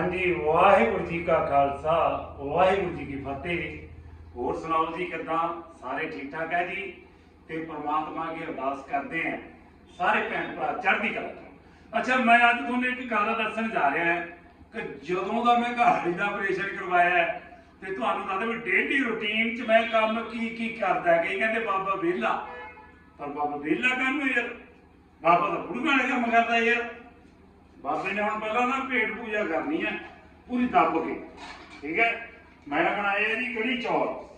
ਹਾਂਜੀ, ਵਾਹਿਗੁਰੂ ਜੀ ਕਾ ਖਾਲਸਾ, ਵਾਹਿਗੁਰੂ ਜੀ ਕੀ ਫਤਿਹ ਹੋਰ ਸੁਣਾਓ ਜੀ ਕਿਦਾਂ? ਸਾਰੇ ਠੀਕ ਠਾਕ ਹੈ ਜੀ? ਤੇ ਪ੍ਰਮਾਤਮਾ ਅੱਗੇ ਅਰਦਾਸ ਕਰਦੇ ਆਂ ਸਾਰੇ ਭੈਣ ਭਰਾ ਚੜ੍ਹਦੀ ਕਲਾ ਅੱਛਾ, ਮੈਂ ਅੱਜ ਤੁਹਾਨੂੰ ਇੱਕ ਗੱਲ ਦੱਸਣ ਜਾ ਰਿਹਾ ਹਾਂ ਕਿ ਜਦੋਂ ਦਾ ਮੈਂ ਘਰ ਦਾ ਆਪਰੇਸ਼ਨ ਕਰਵਾਇਆ ਤੇ ਤੁਹਾਨੂੰ ਦੱਸਦਾ ਵੀ ਡੇਲੀ ਰੁਟੀਨ ਚ ਮੈਂ ਕੰਮ ਕੀ ਕੀ ਕਰਦਾ, ਕਈ ਕਹਿੰਦੇ ਬਾਬਾ ਵਿਹਲਾ। ਪਰ ਬਾਬਾ ਵਿਹਲਾ ਕੰਮ ਯਾਰ? ਬਾਬਾ ਤਾਂ ਬੁੜਗਾ ਨੇ ਕੰਮ ਕਰਦਾ ਯਾਰ। ਬਾਬੇ ਨੇ ਹੁਣ ਪਹਿਲਾਂ ਨਾ ਭੇਟ ਪੂਜਾ ਕਰਨੀ ਹੈ ਪੂਰੀ ਦੱਬ ਕੇ। ਠੀਕ ਹੈ? ਮੈਂ ਬਣਾਏ ਜੀ ਕੜੀ ਚੌਲ।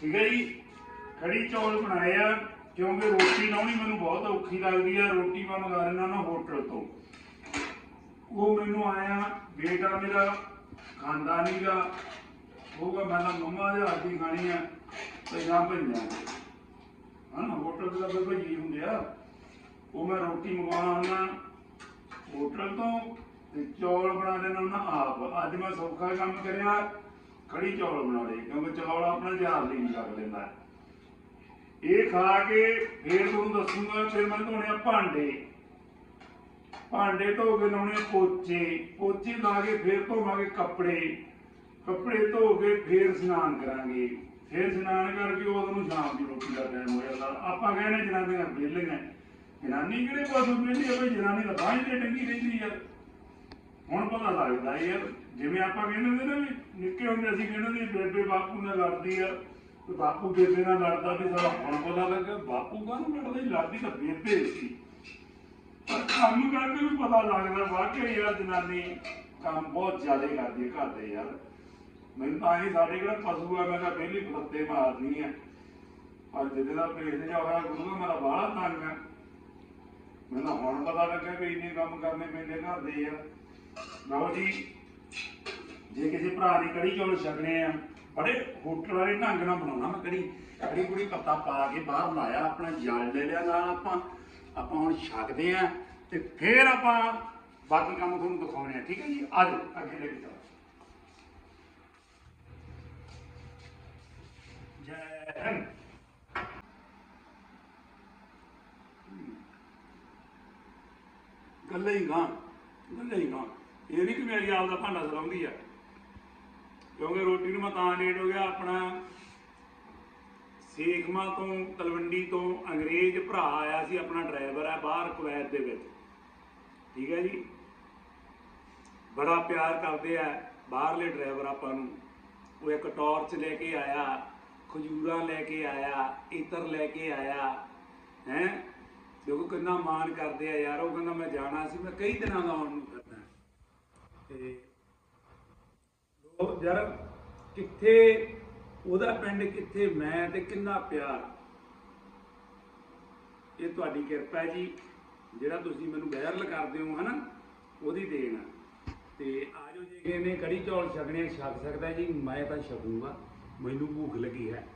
ਠੀਕ ਹੈ ਜੀ? ਕੜੀ ਚੌਲ ਬਣਾਏ ਆ, ਕਿਉਂਕਿ ਰੋਟੀ ਲਾਉਣੀ ਮੈਨੂੰ ਬਹੁਤ ਔਖੀ ਲੱਗਦੀ ਆ, ਰੋਟੀ ਮੈਂ ਮੰਗਾ ਲੈਣਾ ਨਾ ਹੋਟਲ ਤੋਂ। ਉਹ ਮੈਨੂੰ ਆਇਆ, ਬੇਟਾ ਮੇਰਾ ਖਾਂਦਾ ਨਹੀਂਗਾ ਹੋਊਗਾ ਮੈਂ ਤਾਂ ਮੰਮਾ ਦੇ ਹੱਥ ਦੀ ਖਾਣੀ ਆ ਤੇ ਜਾਂ ਭਈਆਂ ਹਾਂ ਹੋਟਲ ਦੇ ਤਾਂ ਭਈ ਹੁੰਦੇ ਆ। ਉਹ ਮੈਂ ਰੋਟੀ ਮੰਗਵਾਉਣਾ ਹੋਟਲ ਤੋਂ ਤੇ ਚੌਲ ਬਣਾ ਲੈਣਾ ਉਹਨਾਂ ਆਪ। ਅੱਜ ਮੈਂ ਸੌਖਾ ਕੰਮ ਕਰਿਆ, ਕੜੀ ਚੌਲ ਬਣਾ ਲਏ, ਕਿਉਂਕਿ ਚੌਲ ਆਪਣਾ ਜਹਾਰ ਲਈ ਨਹੀਂ ਲੈਂਦਾ। ਇਹ ਖਾ ਕੇ ਫੇਰ ਤੁਹਾਨੂੰ ਦੱਸੂਗਾ ਫਿਰ ਮੈਂ ਧੋਣੇ ਆ ਭਾਂਡੇ। ਭਾਂਡੇ ਧੋ ਕੇ ਲਾਉਣੇ ਪੋਚੇ। ਪੋਚੇ ਲਾ ਕੇ ਫੇਰ ਧੋਵਾਂਗੇ ਕੱਪੜੇ। ਕੱਪੜੇ ਧੋ ਕੇ ਫੇਰ ਇਸ਼ਨਾਨ ਕਰਾਂਗੇ। ਫੇਰ ਇਸ਼ਨਾਨ ਕਰਕੇ ਉਦੋਂ ਨੂੰ ਸ਼ਾਮ ਦੀ ਰੋਟੀ ਦਾ ਟਾਈਮ ਹੋ ਜਾਂਦਾ। ਆਪਾਂ ਕਹਿੰਦੇ ਜਨਾਨੀਆਂ ਵਿਹਲੀਆਂ। ਜਨਾਨੀ ਕਿਹੜੇ ਪਾਸੋਂ ਵਿਹਲੀ ਆ ਬਈ? ਜਨਾਨੀ ਤਾਂ ਬਾਹਰ ਤੇ ਟੰਗੀ ਰਹਿੰਦੀ ਯਾਰ ਹੁਣ ਪਤਾ ਲੱਗਦਾ ਯਾਰ ਜਿਵੇਂ ਆਪਾਂ ਕਹਿੰਦੇ ਹੁੰਦੇ ਵੀ ਨਿੱਕੇ ਹੁੰਦੇ ਅਸੀਂ ਕਹਿੰਦੇ ਸੀ ਬੇਬੇ ਬਾਪੂ ਨਾਲ ਲੜਦੀ ਆ, ਤੇ ਬਾਪੂ ਬੇਬੇ ਨਾਲ ਲੜਦਾ ਵੀ ਸਾਡਾ ਹੁਣ ਪਤਾ ਲੱਗਾ ਬਾਪੂ ਕਾਹਨੂੰ ਲੜਦਾ ਸੀ ਲੜਦੀ ਤਾਂ ਬੇਬੇ ਸੀ। ਪਰ ਕੰਮ ਕਰਕੇ ਵੀ ਪਤਾ ਲੱਗਦਾ, ਵਾਕਈ ਯਾਰ ਜਨਾਨੀ ਕੰਮ ਬਹੁਤ ਜ਼ਿਆਦਾ ਕਰਦੀ ਹੈ ਘਰ ਦੇ ਯਾਰ। ਮੈਨੂੰ ਤਾਂ ਹੀ ਸਾਡੇ ਕਿਹੜਾ ਪਸ਼ੂ ਆ, ਮੈਂ ਤਾਂ ਪਹਿਲੀ ਫੱਤੇ ਮਾਰਨੀ ਆ। ਪਰ ਜਿਹਦੇ ਦਾ ਪੇਟ ਜਾ ਹੋਇਆ ਗੁਰੂ ਮੇਰਾ ਬਾਹਲਾ ਤੰਗ ਆ। ਮੈਨੂੰ ਹੁਣ ਪਤਾ ਲੱਗਿਆ ਵੀ ਇੰਨੇ ਕੰਮ ਕਰਨੇ ਪੈਂਦੇ ਘਰ ਦੇ ਯਾਰ ਲਓ ਜੀ, ਜੇ ਕਿਸੇ ਭਰਾ ਦੀ ਕੜੀ ਚੌਲ ਛਕਣੇ ਆ ਬੜੇ ਹੋਟਲ ਵਾਲੇ ਢੰਗ ਨਾਲ ਬਣਾਉਣਾ ਮੈਂ ਕੜੀ। ਕੜੀ ਕੁੜੀ ਪੱਤਾ ਪਾ ਕੇ ਬਾਹਰ ਲਾਇਆ, ਆਪਣਾ ਜਲ ਲੈ ਲਿਆ ਨਾਲ ਆਪਾਂ। ਆਪਾਂ ਹੁਣ ਛਕਦੇ ਆ ਤੇ ਫੇਰ ਆਪਾਂ ਬਾਕੀ ਕੰਮ ਤੁਹਾਨੂੰ ਦਿਖਾਉਣੇ ਆ, ਠੀਕ ਹੈ ਜੀ? ਅੱਜ ਅੱਗੇ ਲੈ ਕੇ ਚਲੋ ਜੈ ਹਿੰਦ। ਗੱਲੇ ਹੀ ਗਾਂ ਗੱਲੇ ਹੀ ਗਾਂ ਇਹ ਨਹੀਂ ਕਿ ਮੇਰੀ ਆਪ ਦਾ ਭਾਂਡਾ ਸਲਾਉਂਦੀ ਆ। ਕਿਉਂਕਿ ਰੋਟੀ ਨੂੰ ਮੈਂ ਤਾਂ ਲੇਟ ਹੋ ਗਿਆ ਆਪਣਾ ਸੇਖਮਾ ਤੋਂ, ਤਲਵੰਡੀ ਤੋਂ ਅੰਗਰੇਜ਼ ਭਰਾ ਆਇਆ ਸੀ, ਆਪਣਾ ਡਰਾਈਵਰ ਹੈ ਬਾਹਰ ਕੁਵੈਤ ਦੇ ਵਿੱਚ। ਠੀਕ ਹੈ ਜੀ? ਬੜਾ ਪਿਆਰ ਕਰਦੇ ਆ ਬਾਹਰਲੇ ਡਰਾਈਵਰ ਆਪਾਂ ਨੂੰ। ਉਹ ਇੱਕ ਟਾਰਚ ਲੈ ਕੇ ਆਇਆ, ਖਜੂਰਾਂ ਲੈ ਕੇ ਆਇਆ, ਇਤਰ ਲੈ ਕੇ ਆਇਆ, ਹੈ? ਦੇਖੋ ਕਿੰਨਾ ਮਾਣ ਕਰਦੇ ਆ ਯਾਰ, ਉਹ ਕਹਿੰਦਾ ਮੈਂ ਜਾਣਾ ਸੀ, ਮੈਂ ਕਈ ਦਿਨਾਂ ਦਾ ਆਉਣ ਨੂੰ ਕਰਦਾ ਤੇ ਉਹ ਯਾਰ ਕਿੱਥੇ, ਉਹਦਾ ਪਿੰਡ ਕਿੱਥੇ, ਮੈਂ ਤੇ ਕਿੰਨਾ ਪਿਆਰ। ਇਹ ਤੁਹਾਡੀ ਕਿਰਪਾ ਜੀ, ਜਿਹੜਾ ਤੁਸੀਂ ਮੈਨੂੰ ਵਾਇਰਲ ਕਰਦੇ ਹੋ, ਹਨਾ, ਉਹਦੀ ਦੇਣ ਆ। ਤੇ ਆਜੋ ਜੇ ਕਿਸੇ ਨੇ ਕੜੀ ਚੌਲ ਛਕਣੇ ਛਕ ਸਕਦਾ ਜੀ, ਮੈਂ ਤਾਂ ਛਕੂਗਾ। ਮੈਨੂੰ ਭੁੱਖ ਲੱਗੀ ਹੈ।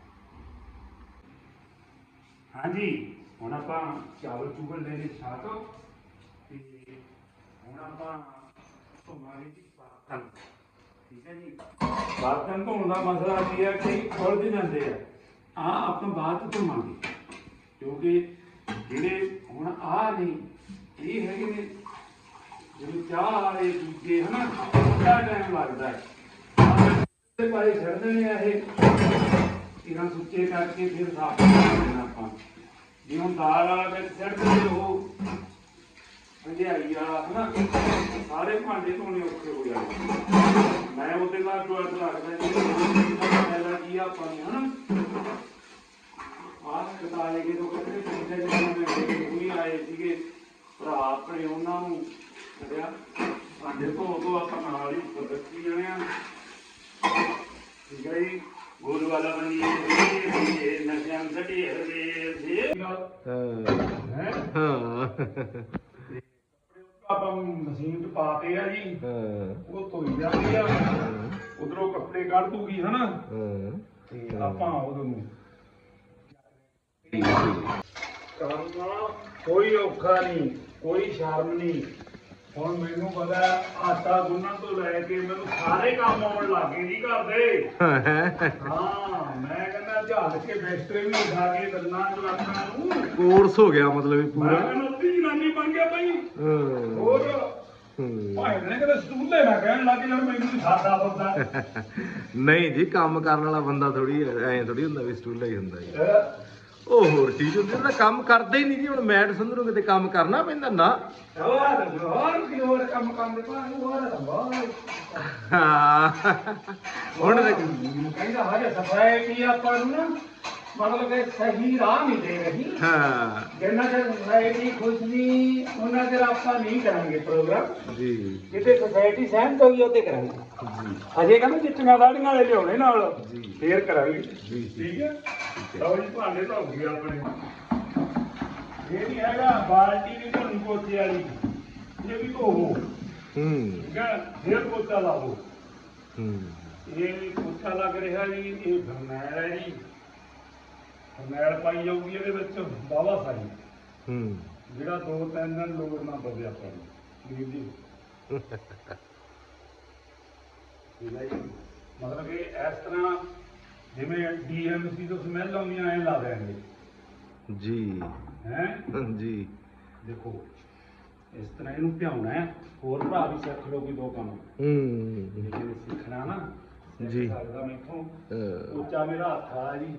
ਹਾਂਜੀ। ਹੁਣ ਆਪਾਂ ਚਾਵਲ ਚੂਵਲ ਲੈ ਲੈ ਛਾਕ ਤੇ ਹੁਣ ਆਪਾਂ ਧੋਵਾਂਗੇ ਜੀ ਬਰਤਨ। ਠੀਕ ਹੈ ਜੀ? ਬਰਤਨ ਧੋਣ ਦਾ ਮਸਲਾ ਕੀ ਹੈ ਕਿ ਉਲਝ ਜਾਂਦੇ ਆ। ਆ ਆਪਾਂ ਬਾਅਦ ਧੋਵਾਂਗੇ। ਕਿਉਂਕਿ ਜਿਹੜੇ ਹੁਣ ਆ ਨੇ, ਇਹ ਹੈਗੇ ਨੇ, ਜਿਹੜੇ ਚਾਹ ਵਾਲੇ ਦੂਜੇ ਹਨਾ ਬੜਾ ਟਾਈਮ ਲੱਗਦਾ ਹੈ। ਤੇ ਪਾਏ ਛੱਡਦੇ ਨੇ ਇਹ, ਇਹਨਾਂ ਸੁੱਚੇ ਕਰਕੇ ਫਿਰ ਸਾਫ਼ ਕਰ ਦੇਣਾ ਵਿੱਚ ਛੱਡਦੇ ਉਹ ਹੰਡਿਆਈ ਵਾਲਾ ਹਨਾ? ਸਾਰੇ ਭਾਂਡੇ ਧੋਣੇ ਔਖੇ ਹੋ ਜਾਂਦੇ ਮੈਂ ਉਹਦੇ ਨਾਲ ਟੋਇਟ ਰੱਖਦਾ ਜੀ। ਪਹਿਲਾਂ ਕੀ ਆਪਾਂ ਨੇ, ਹਨਾ? ਆਹ ਕਟਾਏ ਕੇ ਤੋਂ ਕੱਟੇ ਪਿੰਡੇ ਜਿਹੜੇ ਮੈਂ ਵੀ ਆਏ ਸੀਗੇ। ਭਰਾ ਆਪਣੇ ਉਹਨਾਂ ਨੂੰ ਕਰਿਆ। ਭਾਂਡੇ ਧੋ ਧੋ ਆਪਾਂ ਨਾਲ ਹੀ ਰੱਖੀ ਜਾਣੇ ਆ। ਠੀਕ ਹੈ ਜੀ? ਹਾਂ। ਆਪਾਂ ਮਸ਼ੀਨ 'ਚ ਪਾਤੇ ਆ ਜੀ ਹਾਂ ਉਹ ਧੋਈ ਜਾਂਦੀ ਆ ਉਧਰੋਂ ਕੱਪੜੇ ਕੱਢ ਦੂਗੀ ਹਨਾ ਤੇ ਆਪਾਂ ਉਹਦੇ ਨੂੰ ਕੰਮ ਕੋਈ ਔਖਾ ਨਹੀਂ ਕੋਈ ਸ਼ਰਮ ਨਹੀਂ ਹੁਣ ਮੈਨੂੰ ਪਤਾ ਆਟਾ ਗੁੰਨਣ ਤੋਂ ਲੈ ਕੇ ਮੈਨੂੰ ਸਾਰੇ ਕੰਮ ਆਉਣ ਲੱਗੇ ਜੀ ਘਰ ਦੇ। ਹਾਂ ਮੈਂ ਕਹਿੰਦਾ ਝਾੜ ਕੇ ਬਿਸਤਰੇ ਵੀ ਉਠਾ ਕੇ ਗੱਲਾਂ ਜਵਾਕਾਂ ਨੂੰ। ਕੋਰਸ ਹੋ ਗਿਆ ਮਤਲਬ ਇਹ ਮੈਂ ਪੂਰਾ ਕਹਿੰਦਾ ਉੱਤੀ ਜਨਾਨੀ ਬਣ ਗਿਆ ਭਾਈ ਹੋਰ? ਭਾਈ ਨੇ ਕਿਤੇ ਸਟੂਲੇ ਨਾ ਕਹਿਣ ਲੱਗ ਜਾਣ ਮੈਨੂੰ ਸਾਦਾ ਬੰਦਾ। ਨਹੀਂ ਜੀ ਕੰਮ ਕਰਨ ਵਾਲਾ ਬੰਦਾ ਥੋੜੀ ਐ ਥੋੜੀ ਹੁੰਦਾ ਵੀ ਸਟੂਲਾ ਹੀ ਹੁੰਦਾ ਜੀ। ਉਹ ਹੋਰ ਚੀਜ਼ ਹੁੰਦੀ, ਉਹਦਾ ਕੰਮ ਕਰਦਾ ਹੀ ਨਹੀਂ ਜੀ, ਹੁਣ ਮੈਟ ਸੰਧਰੂ ਕਿਤੇ ਕੰਮ ਕਰਨਾ ਪੈਂਦਾ ਨਾ। ਹਾਂ। ਹੁਣ ਤੇ- ਕਹਿੰਦਾ ਹਜੇ ਸਫ਼ਾਈ ਕੀ ਆਪਾਂ ਨੂੰ ਨਾ? ਮਤਲਬ ਕਿ ਸਹੀ ਰਾਹ ਨਹੀਂ ਦੇ ਰਹੀ। ਹਾਂ। ਜਿੰਨਾ ਚਿਰ ਸੋਸਾਇਟੀ ਖੁਸ਼ ਨਹੀਂ ਉਹਨਾਂ ਚਿਰ ਆਪਾਂ ਨਹੀਂ ਕਰਾਂਗੇ ਪ੍ਰੋਗਰਾਮ ਜੀ। ਜਿੱਤੇ ਸੋਸਾਇਟੀ ਸਹਿਮਤ ਹੋਈ ਉੱਤੇ ਕਰਾਂਗੇ। ਅਜੇ ਕਹਿੰਦੇ ਜਿੱਤੀਆਂ ਦਾੜੀਆਂ ਵਾਲੇ ਲਿਆਉਣੇ ਨਾਲ ਜੀ। ਫੇਰ ਕਰਾਂਗੇ। ਜੀ। ਠੀਕ ਹੈ। ਲਓ ਜੀ ਭਾਂਡੇ ਧੋ ਗਏ ਆਪਣੇ। ਇਹ ਨਹੀਂ ਹੈਗਾ ਬਾਲਟੀ ਵੀ ਧੋਣੀ ਪੋਚੇ ਵਾਲੀ। ਇਹ ਵੀ ਧੋਵੋ। ਹੂੰ। ਫੇਰ ਪੋਚਾ ਲਾਵੋ ਹੂੰ। ਇਹ ਪੋਚਾ ਲੱਗ ਰਿਹਾ ਜੀ ਇਹ ਫਰਮੈਲ ਹੈ ਜੀ। ਫਰਮੈਲ ਪਾਈ ਜਾਊਗੀ ਇਹਦੇ ਵਿੱਚ ਬਾਵਾ ਸਾਰੀ। ਹੂੰ। ਜਿਹੜਾ ਦੋ ਤਿੰਨ ਦਿਨ ਲੋੜ ਨਾ ਪਵੇ ਆਪਾਂ ਨੂੰ ਵੀਰ ਜੀ। ਠੀਕ ਹੈ ਜੀ। ਮਤਲਬ ਕਿ ਇਸ ਤਰ੍ਹਾਂ ਜਿਵੇਂ ਡੀਐਮਸੀ ਤੋਂ ਸਮੈਲ ਆਉਂਦੀਆਂ ਐ ਲਾ ਦੇਣਗੇ ਜੀ। ਹੈ? ਜੀ। ਦੇਖੋ ਇਸ ਤਰ੍ਹਾਂ ਇਹਨੂੰ ਭਿਆਉਣਾ ਹੈ। ਹੋਰ ਭਰਾ ਵੀ ਸਿੱਖ ਲਓ ਕੋਈ ਦੋ ਕੰਮ। ਹੂੰ। ਸਿੱਖਣਾ ਨਾ ਜੀ। ਸਕਦਾ ਮੈਥੋਂ। ਉੱਚਾ ਮੇਰਾ ਹੱਥ ਆ ਜੀ।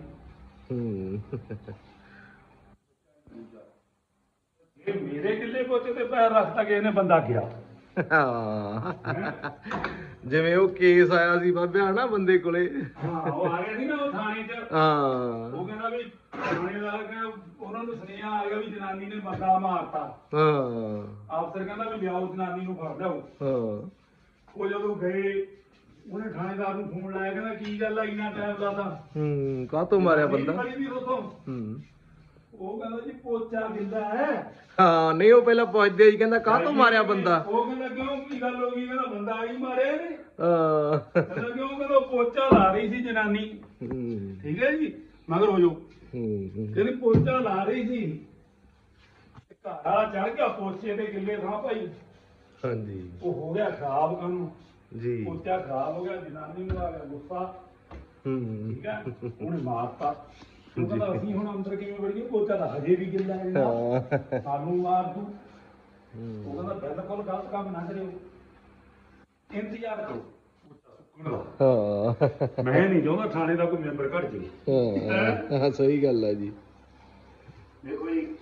ਇਹ ਮੇਰੇ ਕਿੱਲੇ ਪੋਚੇ ਤੇ ਪੈਰ ਰੱਖਤਾ ਕਿਸੇ ਨੇ ਬੰਦਾ ਗਿਆ ਜਿਵੇਂ ਉਹ ਕੇਸ ਆਇਆ ਸੀ ਬਾਬਿਆ ਨਾ ਬੰਦੇ ਕੋਲੇ। ਹਾਂ ਉਹ ਆ ਗਿਆ ਸੀ ਨਾ ਉਹ ਥਾਣੇ 'ਚ। ਹਾਂ। ਉਹ ਕਹਿੰਦਾ ਵੀ ਥਾਣੇ ਦਾ ਕਿ ਉਹਨਾਂ ਨੂੰ ਸੁਨੇਹਾ ਆ ਗਿਆ ਵੀ ਜਨਾਨੀ ਨੇ ਬੰਦਾ ਮਾਰਤਾ। ਹਾਂ। ਅਫਸਰ ਕਹਿੰਦਾ ਵੀ ਲਿਆਓ ਜਨਾਨੀ ਨੂੰ ਫੜ ਲਿਆਓ। ਹਾਂ। ਉਹ ਜਦੋਂ ਗਏ ਉਹਨੇ ਥਾਣੇਦਾਰ ਨੂੰ ਫੋਨ ਲਾਇਆ ਕਹਿੰਦਾ ਕੀ ਗੱਲ ਆ ਇੰਨਾ ਟਾਈਮ ਲਾਤਾ। ਹੂੰ ਕਾਹਤੋਂ ਮਾਰਿਆ ਬੰਦਾ? ਬੜੀ ਵੀ ਉਥੋਂ। ਹੂੰ। ਉਹ ਕਹਿੰਦਾ ਜੀ ਪੋਚਾ ਗਿੱਲਾ ਹੈ। ਹਾਂ ਨਹੀਂ ਉਹ ਪਹਿਲਾਂ ਪੁੱਛਦੇ ਜੀ ਕਹਿੰਦਾ ਕਾਹਤੋਂ ਮਾਰਿਆ ਬੰਦਾ? ਉਹ ਕਹਿੰਦਾ ਕਿਉਂ ਕੀ ਗੱਲ ਹੋ ਗਈ? ਕਹਿੰਦਾ ਬੰਦਾ ਆਈ ਮਾਰਿਆ ਨੇ ਹਾਂ। ਕਹਿੰਦਾ ਕਿਉਂ ਕਹਿੰਦਾ ਉਹ ਪੋਚਾ ਲਾ ਰਹੀ ਸੀ ਜਨਾਨੀ। ਹੂੰ। ਠੀਕ ਹੈ ਜੀ? ਮਗਰ ਹੋ ਜਾਓ। ਹੂੰ। ਕਹਿੰਦੀ ਪੋਚਾ ਲਾ ਰਹੀ ਸੀ। ਤੇ ਘਰ ਵਾਲਾ ਚੜ ਗਿਆ ਪੋਚੇ ਦੇ ਗਿੱਲੇ ਥਾਂ ਭਾਈ। ਹਾਂਜੀ। ਉਹ ਹੋ ਗਿਆ ਖਰਾਬ ਕੰਮ। ਜੀ। ਪੋਚਾ ਖਰਾਬ ਹੋ ਗਿਆ ਜਨਾਨੀ ਨੂੰ ਆ ਗਿਆ ਗੁੱਸਾ। ਹੂੰ। ਠੀਕ ਹੈ ਉਹਨੇ ਮਾਰਤਾ। ਉਹ ਕਹਿੰਦਾ ਅਸੀਂ ਹੁਣ ਅੰਦਰ ਕਿਵੇਂ ਵੜੀਏ? ਪੋਚਾ ਤਾਂ ਹਜੇ ਵੀ ਗਿੱਲਾ ਹੈ ਨਾ। ਹਾਂ। ਸਾਨੂੰ ਮਾਰ ਤੂੰ। ਉਹ। ਕਹਿੰਦਾ ਬਿਲਕੁਲ ਗਲਤ ਕੰਮ ਨਾ ਕਰਿਓ। ਇੰਤਜ਼ਾਰ ਕਰੋ। ਦਾ ਹਾਂ। ਮੈਂ ਨਹੀਂ ਚਾਹੁੰਦਾ ਥਾਣੇ ਦਾ ਕੋਈ ਮੈਂਬਰ ਘਟ ਜੇ ਹਾਂ। ਹਾਂ ਸਹੀ ਗੱਲ ਹੈ ਜੀ। ਦੇਖੋ ਜੀ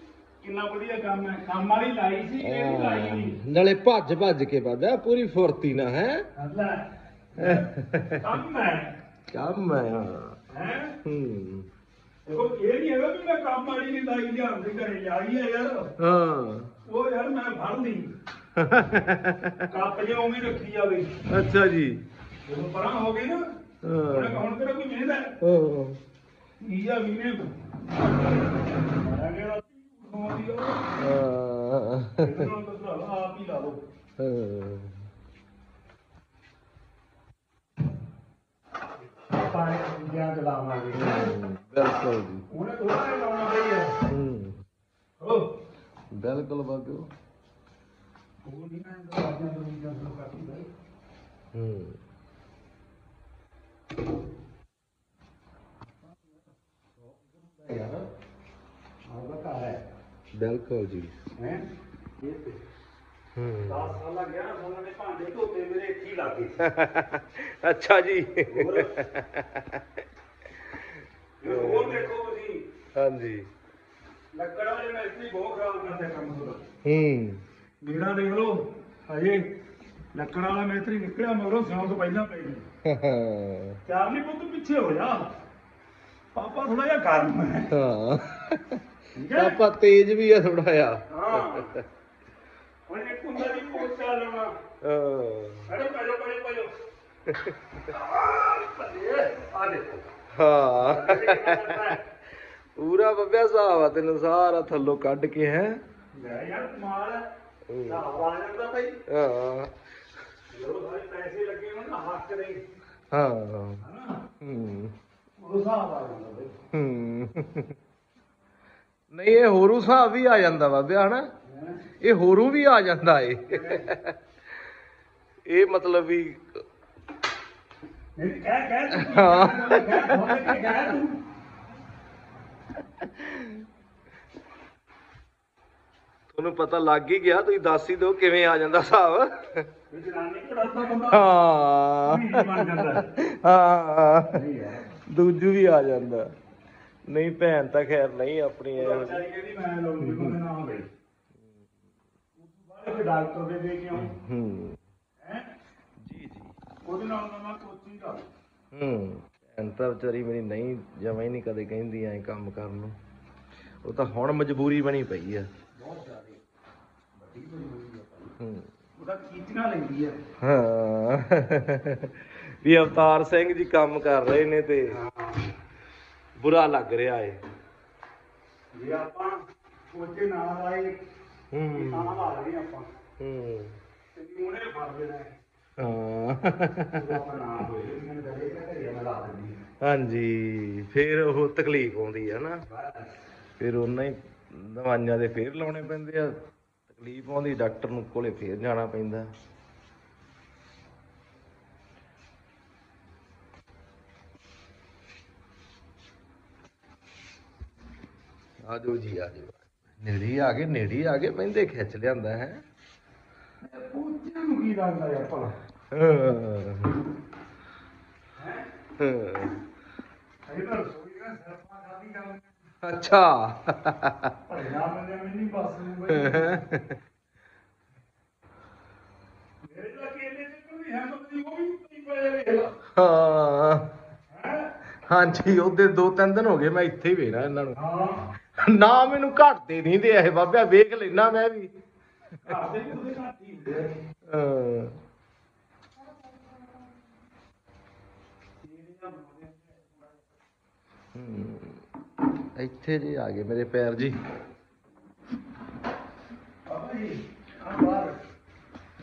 ਕਿੰਨਾ ਵਧੀਆ ਕੰਮ ਹੈ। ਕੰਮ ਵਾਲੀ ਲਾਈ ਸੀ ਕਿ ਨਹੀਂ ਲਾਈ ਨਹੀਂ ਨਾਲੇ ਭੱਜ ਭੱਜ ਕੇ ਬਾਬਾ ਪੂਰੀ ਫੁਰਤੀ ਨਾਲ ਹੈ? ਕੰਮ ਹੈ। ਕੰਮ ਹੈ ਹਾਂ। ਹੈ? ਦੇਖੋ ਇਹ ਨਹੀਂ ਹੈਗਾ ਵੀ ਮੈਂ ਕੰਮ ਵਾਲੀ ਨਹੀਂ ਲਾਈ ਧਿਆਨ ਦੇ ਘਰੇ ਲਾਈ ਹੈ ਯਾਰ। ਹਾਂ। ਉਹ ਯਾਰ ਮੈਂ ਫੜ ਲਈ ਕੱਪ ਜੇ ਉਵੇਂ ਰੱਖੀ ਜਾਵੇ। ਅੱਛਾ ਜੀ। ਜਦੋਂ ਪਰਾਂ ਹੋ ਨਾ ਕਿਹੜਾ ਕੋਈ ਮਿਹਨਤ ਨੇ ਹਾਂ। ਆਪ ਹੀ ਲਾ ਲਓ ਹਾਂ ਆਪਾਂ ਚਲਾਵਾਂਗੇ ਬਿਲਕੁਲ ਜੀ ਉਹਨੇ ਥੋੜਾ ਲਾਉਣਾ ਬਈ ਹੈ ਹੂੰ ਹੋ ਬਿਲਕੁਲ ਬਾਬਿਓ ਉਹ ਨਹੀਂ ਨਾ ਇਹਨਾਂ ਆਪਣੀਆਂ ਨੂੰ ਕਰਦੀ ਬਈ ਹੂੰ ਯਾਰ ਆਪਦਾ ਘਰ ਹੈ ਬਿਲਕੁਲ ਜੀ। ਹੈ? ਇਹ ਤੇ ਹੂੰ। 10 ਸਾਲਾਂ 11 ਸਾਲਾਂ ਦੇ ਭਾਂਡੇ ਧੋਤੇ ਮੇਰੇ ਇੱਥੇ ਹੀ ਲੱਗੇ ਸੀ। ਅੱਛਾ ਜੀ। ਹੋਰ? ਇਹ ਹੋਰ ਦੇਖੋ ਤੁਸੀਂ। ਹਾਂਜੀ। ਲੱਕੜ ਵਾਲੇ ਮਿਸਤਰੀ ਬਹੁਤ ਖਰਾਬ ਕਰਦੇ ਕੰਮ ਹੂੰ। ਮੇਰਾ ਦੇਖ ਲਓ ਹਜੇ ਲੱਕੜ ਵਾਲਾ ਮਿਸਤਰੀ ਨਿਕਲਿਆ ਮਗਰੋਂ ਸਿਉਂ ਤੋਂ ਪਹਿਲਾਂ ਪੈ ਹਾਂ। ਚਾਰਲੀ ਪੁੱਤ ਪਿੱਛੇ ਹੋ ਜਾ। ਪਾਪਾ ਥੋੜਾ ਜਿਹਾ ਗਰਮ ਹੈ। ਹਾਂ। ਠੀਕ ਹੈ? ਪਾਪਾ ਤੇਜ਼ ਵੀ ਆ ਥੋੜਾ ਆ ਹਾਂ। ਹੁਣ ਇੱਕ ਹੁੰਦਾ ਜੀ ਪੋਚਾ ਲਾਉਣਾ ਹਾਂ। ਅਰੇ ਪਾਜੋ ਪਾਜੋ ਪਾਜੋ ਆ ਦੇਖੋ। ਹਾਂ। ਪੂਰਾ ਬੱਬਿਆ ਹਿਸਾਬ ਆ ਤੈਨੂੰ ਸਾਰਾ ਥੱਲੋਂ ਕੱਢ ਕੇ ਹੈ। ਲੈ ਯਾਰ ਕਮਾਲ ਹੈ। ਹਿਸਾਬ ਆ ਜਾਂਦਾ ਭਾਈ। ਹਾਂ। ਜਦੋਂ ਸਾਰੇ ਪੈਸੇ ਲੱਗੇ ਹੋਣ ਨਾ ਹੱਕ ਦੇ। ਹਾਂ। ਹਨਾ? ਹੂੰ। ਉਹ ਹਿਸਾਬ ਆ ਜਾਂਦਾ ਭਾਈ। ਹੂੰ। ਨਹੀਂ ਇਹ ਹੋਰੂ ਹਿਸਾਬ ਵੀ ਆ ਜਾਂਦਾ ਬਾਬਿਆ ਹਨਾ? ਇਹ ਹੋਰੂ ਵੀ ਆ ਜਾਂਦਾ ਏ। ਇਹ ਮਤਲਬ ਵੀ ਨਹੀਂ ਕਹਿ ਕਹਿ ਤੂੰ। ਹਾਂ। ਕਹਿ ਖੋਲ ਕੇ ਕਹਿ ਤੂੰ ਉਹਨੂੰ ਪਤਾ ਲੱਗ ਹੀ ਗਿਆ ਤੁਸੀਂ ਦੱਸ ਹੀ ਦਿਓ ਕਿਵੇਂ ਆ ਜਾਂਦਾ ਹਿਸਾਬ ਹਾਂ ਹਾਂ। ਦੂਜੂ ਵੀ ਆ ਜਾਂਦਾ। ਨਹੀਂ ਭੈਣ ਤਾਂ ਖੈਰ ਨਹੀਂ ਆਪਣੀ ਇਹੋ। ਜਿਹੀ। ਵਿਚਾਰੀ ਕਹਿੰਦੀ ਮੈਂ ਲੋਕੀ ਬੰਦੇ ਨਾ ਹੋਵੇ ਬਾਹਰ ਕੋਈ ਡਾਕਟਰ ਦੇ ਦੇ ਕਿਉਂ? ਹੂੰ। ਹੈ? ਜੀ ਜੀ। ਉਹਦੇ ਨਾਲ ਤਾਂ ਮੈਂ ਕੋਚਿੰਗ ਕਰ ਹੂੰ ਭੈਣ ਤਾਂ ਵਿਚਾਰੀ ਮੇਰੀ ਨਹੀਂ ਜਮਾਂ ਹੀ ਨਹੀਂ ਕਦੇ ਕਹਿੰਦੀ ਐ ਕੰਮ ਕਰਨ ਨੂੰ। ਉਹ ਤਾਂ ਹੁਣ ਮਜਬੂਰੀ ਬਣੀ ਪਈ ਆ। ਬਹੁਤ ਜ਼ਿਆਦਾ। ਵੱਡੀ ਬੜੀ ਹੋਈ ਆ ਹੂੰ। ਉਹਦਾ ਕੀਤੀਆਂ ਲੈਂਦੀ ਆ। ਹਾਂ। ਵੀ ਅਵਤਾਰ ਸਿੰਘ ਜੀ ਕੰਮ ਕਰ ਰਹੇ ਨੇ ਤੇ ਬੁਰਾ ਲੱਗ ਰਿਹਾ ਏ। ਜੇ ਆਪਾਂ ਕੋਚੇ ਨਾਲ ਆਏ ਹੂੰ। ਤਾਂ ਲਾ ਰਹੇ ਆਪਾਂ। ਹੂੰ। ਤੇ ਉਹਨੇ ਫੜ ਲੈਣਾ ਹੈ। ਹਾਂ। ਜਦੋਂ ਆਪਾਂ ਨਾ ਹੋਏ ਮੈਨੂੰ ਕਹੇ ਕਿ ਘਰੇ ਮੈਂ ਲਾ ਦਿੰਦੀ ਹਾਂਜੀ। ਫਿਰ ਉਹ ਤਕਲੀਫ ਆਉਂਦੀ ਹੈ ਨਾ। ਫਿਰ ਉਹਨਾਂ ਹੀ ਦਵਾਈਆਂ ਦੇ ਫੇਰ ਲਾਉਣੇ ਪੈਂਦੇ ਆ। ਤਕਲੀਫ ਆਉਂਦੀ ਡਾਕਟਰ ਨੂੰ ਕੋਲੇ ਫੇਰ ਜਾਣਾ ਪੈਂਦਾ। ਆਜੋ ਜੀ ਆਜੋ। ਨੇੜੀ ਆ ਗਏ ਨੇੜੀ ਆ ਗਏ ਪੈਂਦੇ ਖਿੱਚ ਲਿਆਂਦਾ ਹੈ। ਕੋਚਿਆਂ ਨੂੰ ਕੀ ਲੱਗਦਾ ਯਾਰ ਭਲਾ? ਤਾਂ ਦਾ ਅੱਛਾ। ਬੰਦੇ ਮੈਨੂੰ ਨਹੀਂ ਬਸ ਨੂੰ ਬਈ। ਮੇਰੇ ਤਾਂ ਕੇਲੇ ਚ ਕੋਈ ਹਿੰਮਤ ਨਹੀਂ ਉਹ ਵੀ ਪਈ ਪਏ ਵੇਖ ਲਾ। ਹਾਂ। ਹੈ? ਹਾਂਜੀ ਉਹਦੇ ਦੋ ਤਿੰਨ ਦਿਨ ਹੋ ਗਏ ਮੈਂ ਇੱਥੇ ਹੀ ਵੇਖਣਾ ਇਹਨਾਂ ਨੂੰ। ਹਾਂ। ਨਾ ਮੈਨੂੰ ਘਟਦੇ ਨਹੀਂ ਦੇ ਇਹ ਬਾਬਿਆ, ਵੇਖ ਲੈਣਾ ਮੈਂ ਵੀ। ਘਰ ਵੀ ਉਹਦੇ ਘੱਟ ਹੀ। ਹੁੰਦੇ ਆ ਇੱਥੇ ਜੀ ਆ ਗਏ ਮੇਰੇ ਪੈਰ ਜੀ।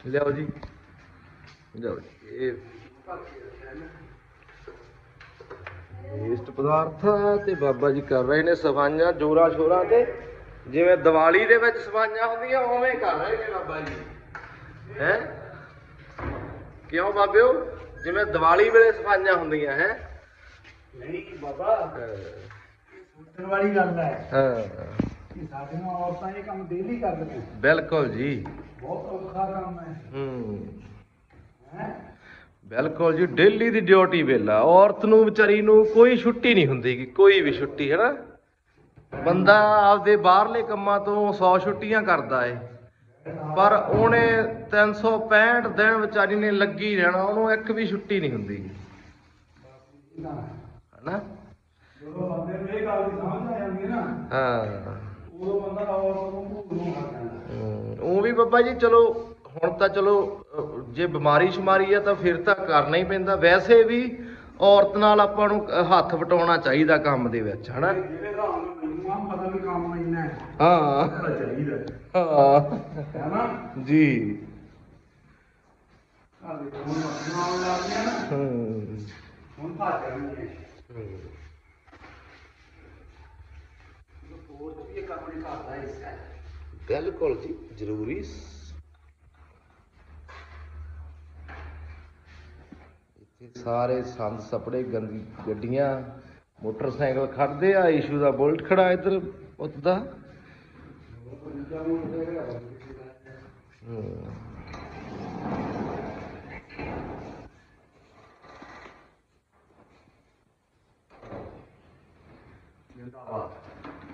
ਲਿਆਓ ਜੀ। ਲਿਆਓ ਜੀ, ਇਹ ਵੇਸਟ ਪਦਾਰਥ ਤੇ ਬਾਬਾ ਜੀ ਕਰ ਰਹੇ ਨੇ ਸਫਾਈਆਂ ਜੋਰਾ ਸ਼ੋਰਾ ਤੇ। ਜਿਵੇਂ ਦੀਵਾਲੀ ਦੇ ਵਿੱਚ ਸਫਾਈਆਂ ਹੁੰਦੀਆਂ ਉਵੇਂ ਕਰ ਰਹੇ ਨੇ ਬਾਬਾ ਜੀ। ਹੈ? ਕਿਉਂ ਬਾਬਿਓ? ਜਿਵੇਂ ਦੀਵਾਲੀ ਵੇਲੇ ਸਫਾਈਆਂ ਹੁੰਦੀਆਂ ਹੈ? ਨਹੀਂ ਬਾਬਾ ਸੋਚਣ ਵਾਲੀ ਗੱਲ ਹੈ ਹਾਂ। ਕਿ ਸਾਡੀਆਂ ਔਰਤਾਂ ਇਹ ਕੰਮ ਡੇਲੀ ਕਰਦੀਆਂ ਬਿਲਕੁਲ ਜੀ। ਬਹੁਤ ਔਖਾ ਕੰਮ ਹੈ। ਹੂੰ। ਹੈ? ਬਿਲਕੁਲ ਜੀ ਡੇਲੀ ਦੀ ਡਿਊਟੀ ਵੇਲਾ। ਔਰਤ ਨੂੰ ਵਿਚਾਰੀ ਨੂੰ ਕੋਈ ਛੁੱਟੀ ਨਹੀਂ ਹੁੰਦੀ ਗੀ, ਕੋਈ ਵੀ ਛੁੱਟੀ ਹੈ ਨਾ ਬੰਦਾ ਆਪਦੇ ਬਾਹਰਲੇ ਕੰਮਾਂ ਤੋਂ 100 ਛੁੱਟੀਆਂ ਕਰਦਾ ਏ। ਪਰ ਉਹਨੇ 365 ਦਿਨ ਵਿਚਾਰੀ ਨੇ ਲੱਗੀ ਰਹਿਣਾ ਉਹਨੂੰ ਇੱਕ ਵੀ ਛੁੱਟੀ ਨਹੀਂ ਹੁੰਦੀ ਹਨਾ? ਜਦੋਂ ਬੰਦੇ ਨੂੰ ਇਹ ਗੱਲ ਦੀ ਸਮਝ ਆ ਜਾਂਦੀ ਹੈ ਨਾ ਹਾਂ। ਉਦੋਂ ਬੰਦਾ ਔਰਤ ਨੂੰ ਭੂਲ ਨੂੰ ਹਟ ਜਾਂਦਾ ਹਮ, ਉਹ ਵੀ ਬਾਬਾ ਜੀ ਚਲੋ ਹੁਣ ਤਾਂ ਚਲੋ ਜੇ ਬਿਮਾਰੀ ਸ਼ਮਾਰੀ ਆ ਤਾਂ ਫਿਰ ਤਾਂ ਕਰਨਾ ਹੀ ਪੈਂਦਾ। ਵੈਸੇ ਵੀ ਔਰਤ ਨਾਲ ਆਪਾਂ ਨੂੰ ਹੱਥ ਵਟਾਉਣਾ ਚਾਹੀਦਾ ਕੰਮ ਦੇ ਵਿੱਚ ਹਨਾ? ਹੈ। ਹਾਂ। ਜੀ। ਹੁਣ ਭੱਜ ਬਿਲਕੁਲ ਜੀ ਜ਼ਰੂਰੀ ਸ- ਇੱਥੇ ਸਾਰੇ ਸੰਦ ਸਪੜੇ, ਗੰਦੀ ਗੱਡੀਆਂ, ਮੋਟਰਸਾਈਕਲ ਖੜਦੇ ਆ ਇਸ਼ੂ ਦਾ ਬੁਲਟ ਖੜਾ ਇੱਧਰ ਉੱਤਦਾ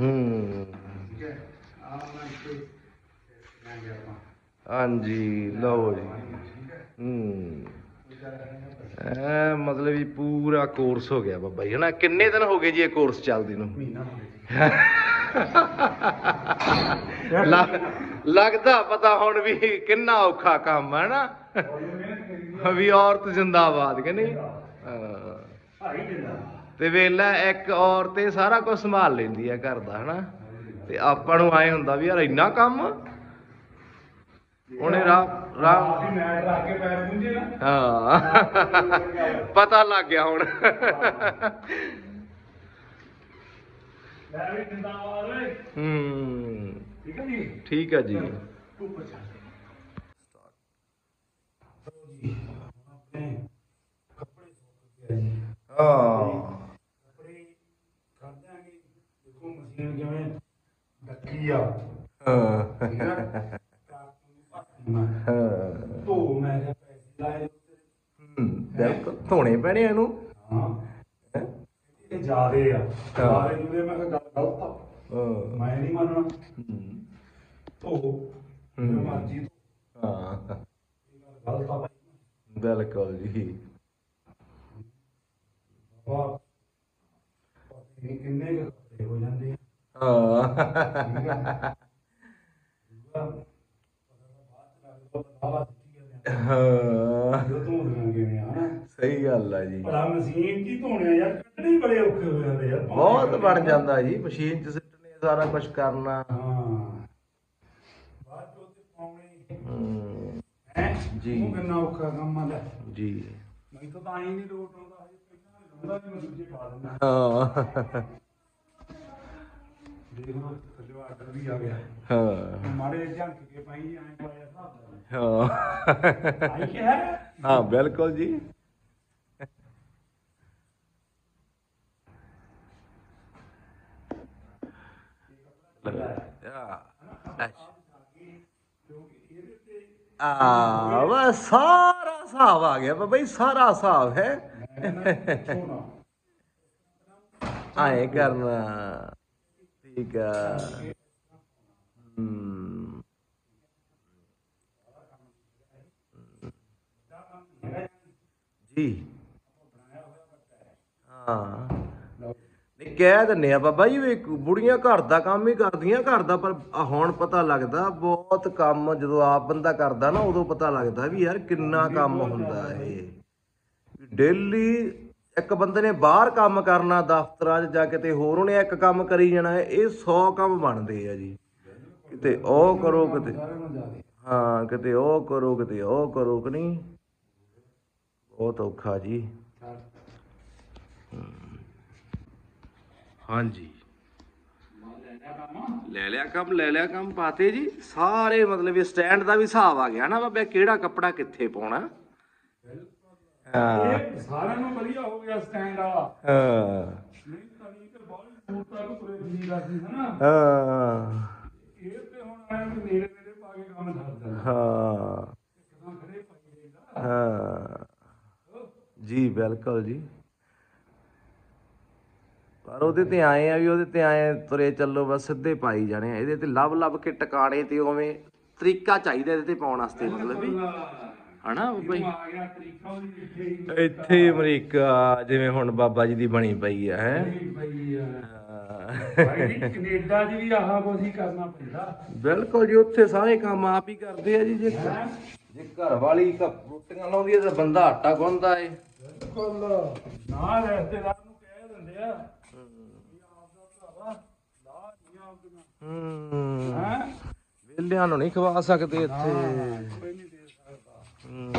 ਹੂੰ। ਹਾਂਜੀ, ਲਓ ਜੀ। ਹੂੰ। ਐ ਮਤਲਬ ਵੀ ਪੂਰਾ ਕੋਰਸ ਹੋ ਗਿਆ ਬਾਬਾ ਜੀ ਹਨਾ? ਕਿੰਨੇ ਦਿਨ ਹੋ ਗਏ ਜੀ ਇਹ ਕੋਰਸ ਚੱਲਦੀ ਨੂੰ? ਮਹੀਨਾ ਹੋ ਗਿਆ ਲੱਗ- ਲੱਗਦਾ ਪਤਾ ਹੁਣ ਵੀ ਕਿੰਨਾ ਔਖਾ ਕੰਮ ਹੈ ਨਾ ਵੀ ਔਰਤ ਜਿੰਦਾਬਾਦ ਕਿ ਨਹੀਂ? ਹਾਂ। ਭਾਈ ਜਿੰਦਾ ਤੇ ਵੇਲਾ ਇੱਕ ਔਰਤ ਇਹ ਸਾਰਾ ਕੁਝ ਸੰਭਾਲ ਲੈਂਦੀ ਆ ਘਰ ਦਾ ਹਨਾ? ਤੇ ਆਪਾਂ ਨੂੰ ਆਏ ਹੁੰਦਾ ਵੀ ਯਾਰ ਇੰਨਾ ਕੰਮ ਉਹਨੇ ਰਾਮ ਰਾਮ ਮੈਟ ਰੱਖ ਕੇ ਪੈਰ ਪੁੰਝੇ ਨਾ। ਹਾਂ। ਪਤਾ ਲੱਗ ਗਿਆ ਹੁਣ। ਹੂੰ। ਠੀਕ ਹੈ ਜੀ? ਠੀਕ ਹੈ ਜੀ। ਹਾਂ। ਕੱਪੜੇ ਕਰ ਦੇਖੋ ਮਸ਼ੀਨ ਜਿਵੇਂ ਡੱਕੀ ਆ। ਹੂੰ, ਪੈਣੇ ਇਹਨੂੰ? ਹਾਂ। ਹੈਂ? ਇਹ ਜ਼ਿਆਦੇ ਆ। ਜ਼ਿਆਦੇ ਜੁਦੇ ਮੈਂ ਕਿਹਾ ਗੱਲ ਗਲਤ ਆ। ਹਾਂ। ਮੈਂ ਨਹੀਂ ਮੰਨਣਾ। ਹੂੰ, ਧੋ ਹੂੰ। ਜਿਵੇਂ ਮਰਜ਼ੀ ਧੋ। ਹਾਂ। ਇਹ ਗੱਲ ਗਲਤ ਆ ਭਾਈ। ਬਿਲਕੁਲ ਜੀ। ਵਾਹ ਇਹ ਕਿੰਨੇ ਕੁ ਖਰਚੇ ਹੋ ਜਾਂਦੇ ਆ। ਹਾਂ। ਠੀਕ ਆ। ਦੂਜਾ, ਪਤਾ ਬਾਅਦ ਚ ਲੱਗਦਾ ਪਤਾ ਵਾ ਸਿੱਟੀ ਜਾਂਦੇ ਆ। ਹਾਂ। ਜਦੋਂ ਧੋਂਦੀਆਂ ਕਿਵੇਂ ਆ ਹਨਾ ਸਹੀ ਗੱਲ ਆ ਜੀ। ਭਲਾ ਮਸ਼ੀਨ ਕੀ ਧੋਣੇ ਯਾਰ ਕੱਢਣੇ ਹੀ ਬੜੇ ਔਖੇ ਹੋ ਜਾਂਦੇ ਯਾਰ। ਬਹੁਤ ਬਣ। ਜਾਂਦਾ ਜੀ ਮਸ਼ੀਨ 'ਚ ਸਿੱਟਣੇ ਸਾਰਾ ਕੁਝ ਕਰਨਾ। ਹਾਂ। ਬਾਅਦ ਚ ਉੱਤੇ ਪਾਉਣੇ। ਹੂੰ, ਜੀ। ਉਹ ਕਿੰਨਾ ਔਖਾ ਕੰਮ ਆ ਲੈ। ਜੀ। ਮੈਂ ਤਾਂ ਤਾਂ ਹੀ ਨਹੀਂ ਲੋਟ ਆਉਂਦਾ ਹਜੇ ਪਹਿਲਾਂ ਹੁੰਦਾ ਵੀ ਮੈਂ ਦੂਜੇ ਪਾ ਦਿੰਦਾ। ਹਾਂ। ਦੇਖ ਥੱਲੇ ਆਰਡਰ ਵੀ ਆ ਗਿਆ। ਹਾਂ। ਮਾੜੇ ਝੰਕ ਕੇ ਪਾਈ ਐਂ ਪਾਇਆ ਹਿਸਾਬ ਦਾ ਹੈ। ਹਾਂ ਬਿਲਕੁਲ ਜੀ। ਆ ਵਾ ਸਾਰਾ ਹਿਸਾਬ ਆ ਗਿਆ ਬਾਬਾ ਜੀ ਸਾਰਾ ਹਿਸਾਬ ਹੈ ਮੈਂ ਕਹਿੰਦਾ ਪੁੱਛੋ ਨਾ ਕਹਿ ਦਿੰਨੇ ਆ ਬਾਬਾ ਜੀ ਵੀ ਬੁੜੀਆਂ ਘਰ ਦਾ ਕੰਮ ਹੀ ਕਰਦੀਆਂ ਘਰ ਦਾ ਪਰ ਹੁਣ ਪਤਾ ਲੱਗਦਾ ਬਹੁਤ ਕੰਮ ਜਦੋਂ ਆਪ ਬੰਦਾ ਕਰਦਾ ਨਾ ਉਦੋਂ ਪਤਾ ਲੱਗਦਾ ਵੀ ਯਾਰ ਕਿੰਨਾ ਕੰਮ ਹੁੰਦਾ ਇਹ। ਡੇਲੀ ਇੱਕ ਬੰਦੇ ਨੇ ਬਾਹਰ ਕੰਮ ਕਰਨਾ ਦਫ਼ਤਰਾਂ 'ਚ ਜਾ ਕੇ ਤੇ ਹੋਰ ਉਹਨੇ ਇੱਕ ਕੰਮ ਕਰੀ ਜਾਣਾ ਇਹ 100 ਕੰਮ ਬਣਦੇ ਆ ਜੀ। ਕਿਤੇ ਉਹ ਕਰੋ ਕਿਤੇ ਹਾਂ ਕਿਤੇ ਉਹ ਕਰੋ ਕਿਤੇ ਉਹ ਕਰੋ ਕਿ ਨਹੀਂ? ਬਹੁਤ ਔਖਾ ਜੀ। ਹਾਂਜੀ। ਲੈ ਲਿਆ ਕੰਮ ਲੈ ਲਿਆ ਕੰਮ ਪਾਤੇ ਜੀ। ਸਾਰੇ ਮਤਲਬ ਇਹ ਸਟੈਂਡ ਦਾ ਵੀ ਹਿਸਾਬ ਆ ਗਿਆ ਨਾ ਬਾਬੇ ਕਿਹੜਾ ਕੱਪੜਾ ਕਿੱਥੇ ਪਾਉਣਾ? ਹਾਂ। ਇਹ ਸਾਰਿਆਂ ਨੂੰ ਵਧੀਆ ਹੋ ਗਿਆ ਸਟੈਂਡ ਵਾਲਾ। ਹਾਂ। ਨਹੀਂ ਤਣੀ ਤੇ ਬਾਹਲੀ ਦੂਰ ਤੱਕ ਤੁਰੇ ਨਹੀਂ ਕਰਦੀ ਹਨਾ? ਹਾਂ। ਇਹ ਤੇ ਹੁਣ ਐ ਵੀ ਨੇੜੇ ਨੇੜੇ ਪਾ ਕੇ ਕੰਮ ਕਰਦਾ ਹਾਂ। ਕਿਦਾਂ ਖੜੇ ਪਾਈ ਜਾਈਦਾ ਹਾਂ। ਜੀ ਬਿਲਕੁਲ ਜੀ। ਪਰ ਉਹਦੇ ਤੇ ਆਏ ਆ ਵੀ ਉਹਦੇ ਤੇ ਆਏ ਤੁਰੇ ਚੱਲੋ ਬਸ ਸਿੱਧੇ ਪਾਈ ਜਾਣੇ ਆ। ਇਹਦੇ ਤੇ ਲਵ ਲਵ ਕੇ ਟਿਕਾਣੇ ਤੇ ਉਵੇਂ ਤਰੀਕਾ ਚਾਹੀਦਾ ਇਹਦੇ ਤੇ ਪਾਉਣ ਵਾਸਤੇ ਮਤਲਬ ਵੀ। ਹਨਾ ਬਈ ਇੱਥੇ ਅਮਰੀਕਾ ਜਿਵੇਂ ਹੁਣ ਬਾਬਾ ਜੀ ਦੀ ਬਣੀ ਪਈ ਆ ਹੈ? ਜੀ ਵੀ ਆਹ ਕਰਨਾ ਪੈਂਦਾ। ਬਿਲਕੁਲ ਜੀ ਉੱਥੇ ਸਾਰੇ ਕੰਮ ਆਪ ਹੀ ਕਰਦੇ ਆ ਜੀ ਜੇ ਜੇ ਘਰ ਵਾਲੀ ਰੋਟੀਆਂ ਲਾਉਂਦੀ ਹੈ ਤਾਂ ਬੰਦਾ ਆਟਾ ਗੁੰਨਦਾ ਏ। ਬਿਲਕੁਲ। ਨਾਲ ਰਿਸ਼ਤੇਦਾਰ ਨੂੰ ਕਹਿ ਦਿੰਦੇ ਆ ਹੂੰ ਹੈ ਵਿਹਲਿਆਂ ਨੂੰ ਨਹੀਂ ਖਵਾ ਸਕਦੇ ਇੱਥੇ ਕੋਈ ਨਹੀਂ ਦੇ ਸਕਦਾ ਹੂੰ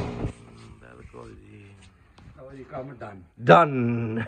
ਬਿਲਕੁਲ ਜੀ ਲਓ ਜੀ ਕੰਮ ਡਨ ਡਨ